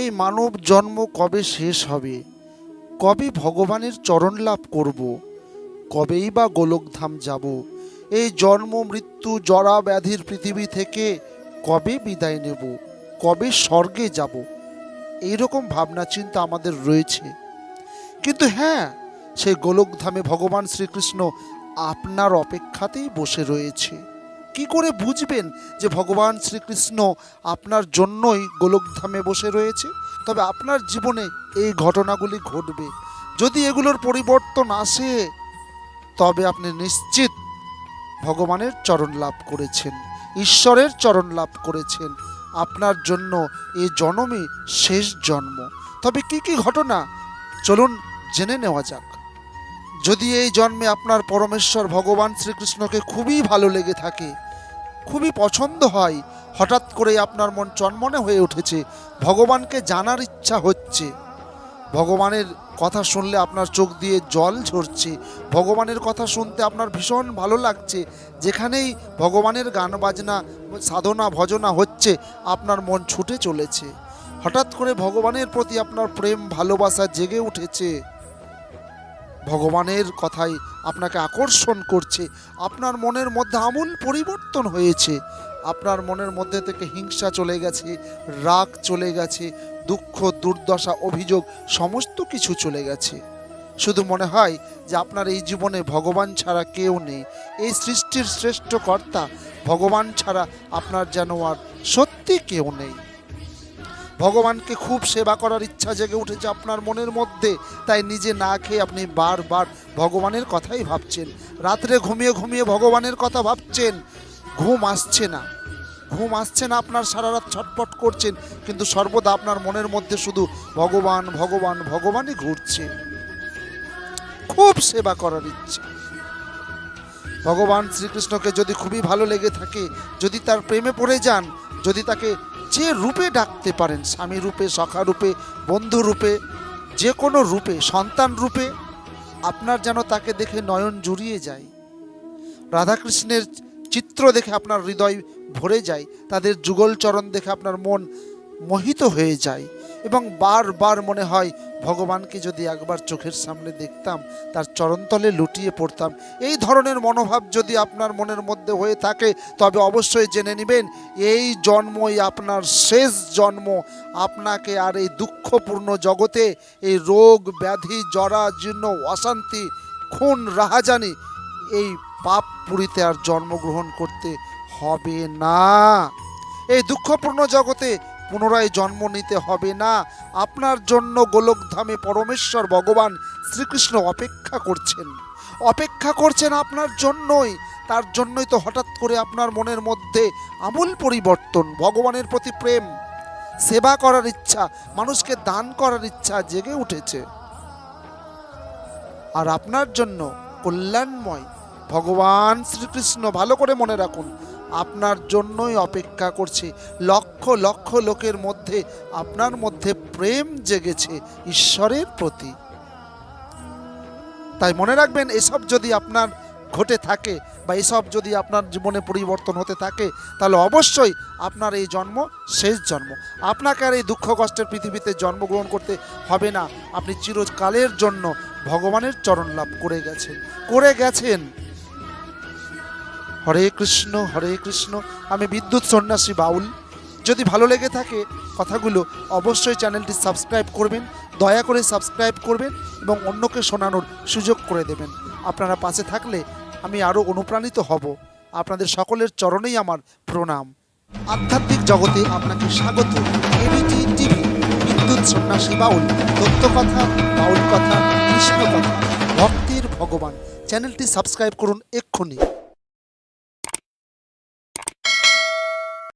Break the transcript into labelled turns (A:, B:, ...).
A: এই মানব জন্ম কবে শেষ হবে? কবে ভগবানের চরণ লাভ করব? কবেই বা গোলকধাম যাব? এই জন্ম, মৃত্যু, জরা, ব্যাধির পৃথিবী থেকে কবে বিদায় নেব? কবে স্বর্গে যাব? এইরকম ভাবনা, চিন্তা আমাদের রয়েছে। কিন্তু হ্যাঁ সেই গোলকধামে ভগবান শ্রীকৃষ্ণ আপনার অপেক্ষাতেই বসে রয়েছে। কি করে বুঝবেন যে ভগবান শ্রীকৃষ্ণ আপনার জন্যই গোলকধামে বসে রয়েছে? তবে আপনার জীবনে এই ঘটনাগুলি ঘটবে। যদি এগুলোর পরিবর্তন আসে, তবে আপনি নিশ্চিত ভগবানের চরণ লাভ করেছেন, ঈশ্বরের চরণ লাভ করেছেন। আপনার জন্য এ জন্মই শেষ জন্ম। তবে কি কি ঘটনা? চলুন জেনে নেওয়া যাক। যদি এই জন্মে আপনার পরমেশ্বর ভগবান শ্রীকৃষ্ণকে খুবই ভালো লেগে থাকে খুবই পছন্দ হয়। হঠাৎ করে আপনার মন চনমনে হয়ে উঠেছে। ভগবানকে জানার ইচ্ছা হচ্ছে। ভগবানের কথা শুনলে আপনার চোখ দিয়ে জল ঝরছে। ভগবানের কথা শুনতে আপনার ভীষণ ভালো লাগছে। যেখানেই ভগবানের গান, বাজনা, সাধনা, ভজনা হচ্ছে, আপনার মন ছুটে চলেছে। হঠাৎ করে ভগবানের প্রতি আপনার প্রেম, ভালোবাসা জেগে উঠেছে। ভগবানের কথাই আপনাকে আকর্ষণ করছে। আপনার মনের মধ্যে আমূল পরিবর্তন হয়েছে। আপনার মনের মধ্যে থেকে হিংসা চলে গেছে, রাগ চলে গেছে, দুঃখ, দুর্দশা, অভিযোগ, সমস্ত কিছু চলে গেছে। শুধু মনে হয় যে আপনার এই জীবনে ভগবান ছাড়া কেউ নেই। এই সৃষ্টির শ্রেষ্ঠ কর্তা ভগবান ছাড়া আপনার যেন আর সত্যি কেউ নেই। ভগবানকে খুব সেবা করার ইচ্ছা জেগে উঠেছে আপনার মনের মধ্যে, তাই নিজে না খেয়ে আপনি বারবার ভগবানের কথাই ভাবছেন। রাত্রে ঘুমিয়ে ঘুমিয়ে ভগবানের কথা ভাবছেন, ঘুম আসছে না। ঘুম আসছে না, আপনার সারা রাত ছটপট করছেন, কিন্তু সর্বদা আপনার মনের মধ্যে শুধু ভগবান ভগবান, ভগবানই ঘুরছে। খুব সেবা করার ইচ্ছা। ভগবান শ্রীকৃষ্ণকে যদি খুবই ভালো লেগে থাকে, যদি তার প্রেমে পড়ে যান, যদি তাকে যে রূপে ডাকতে পারেন, স্বামী রূপে, সখা রূপে, বন্ধু রূপে, যে কোনো রূপে, সন্তান রূপে, আপনার যেন তাকে দেখে নয়ন জুড়িয়ে যায়। রাধাকৃষ্ণের চিত্র দেখে আপনার হৃদয় ভরে যায়, তাদের যুগল চরণ দেখে আপনার মন মোহিত হয়ে যায়। এবং বারবার মনে হয়, ভগবানকে যদি একবার চোখের সামনে দেখতাম, তার চরণতলে লুটিয়ে পড়তাম। এই ধরনের মনোভাব যদি আপনার মনের মধ্যে হয়ে থাকে, তবে অবশ্যই জেনে নেবেন, এই জন্মই আপনার শেষ জন্ম। আপনাকে আর এই দুঃখপূর্ণ জগতে এই রোগ, ব্যাধি, জরা, জীর্ণ, অশান্তি, খুন, রাহাজানি, এই পাপ পুরীতে আর জন্মগ্রহণ করতে হবে না। এই দুঃখপূর্ণ জগতে পুনরায় জন্ম নিতে হবে না। আপনার জন্য গোলকধামে পরমেশ্বর ভগবান শ্রীকৃষ্ণ অপেক্ষা করছেন। অপেক্ষা করছেন আপনার জন্যই। তার জন্যই তো হঠাৎ করে আপনার মনের মধ্যে আমূল পরিবর্তন, ভগবানের প্রতি প্রেম। সেবা করার ইচ্ছা, মানুষকে দান করার ইচ্ছা জেগে উঠেছে। আর আপনার জন্য কল্যাণময় ভগবান শ্রীকৃষ্ণ ভালো করে মনে রাখুন। আপনার জন্যই অপেক্ষা করছে। লক্ষ লক্ষ লোকের মধ্যে, আপনার মধ্যে প্রেম জেগেছে ঈশ্বরের প্রতি। তাই মনে রাখবেন, এসব যদি আপনার ঘটে থাকে বা এসব যদি আপনার জীবনে পরিবর্তন হতে থাকে, তাহলে অবশ্যই আপনার এই জন্ম শেষ জন্ম। আপনাকে আর এই দুঃখ কষ্টের পৃথিবীতে জন্মগ্রহণ করতে হবে না। আপনি চিরকালের জন্য ভগবানের চরণ লাভ করে গেছেন। করে গেছেন। হরে কৃষ্ণ হরে কৃষ্ণ, আমি বিদ্যুৎ সন্ন্যাসী বাউল। যদি ভালো লেগে থাকে কথাগুলো, অবশ্যই চ্যানেলটি সাবস্ক্রাইব করবেন, দয়া করে সাবস্ক্রাইব করবেন এবং অন্যকে শোনানোর সুযোগ করে দেবেন। আপনারা পাশে থাকলে আমি আরও অনুপ্রাণিত হব। আপনাদের সকলের চরণেই আমার প্রণাম। আধ্যাত্মিক জগতে আপনাকে স্বাগত। এবিটি টিভি বিদ্যুৎ সন্ন্যাসী বাউল তথ্য কথা বাউল কথা কৃষ্ণ কথা ভক্তির ভগবান। চ্যানেলটি সাবস্ক্রাইব করুন এক্ষুনি।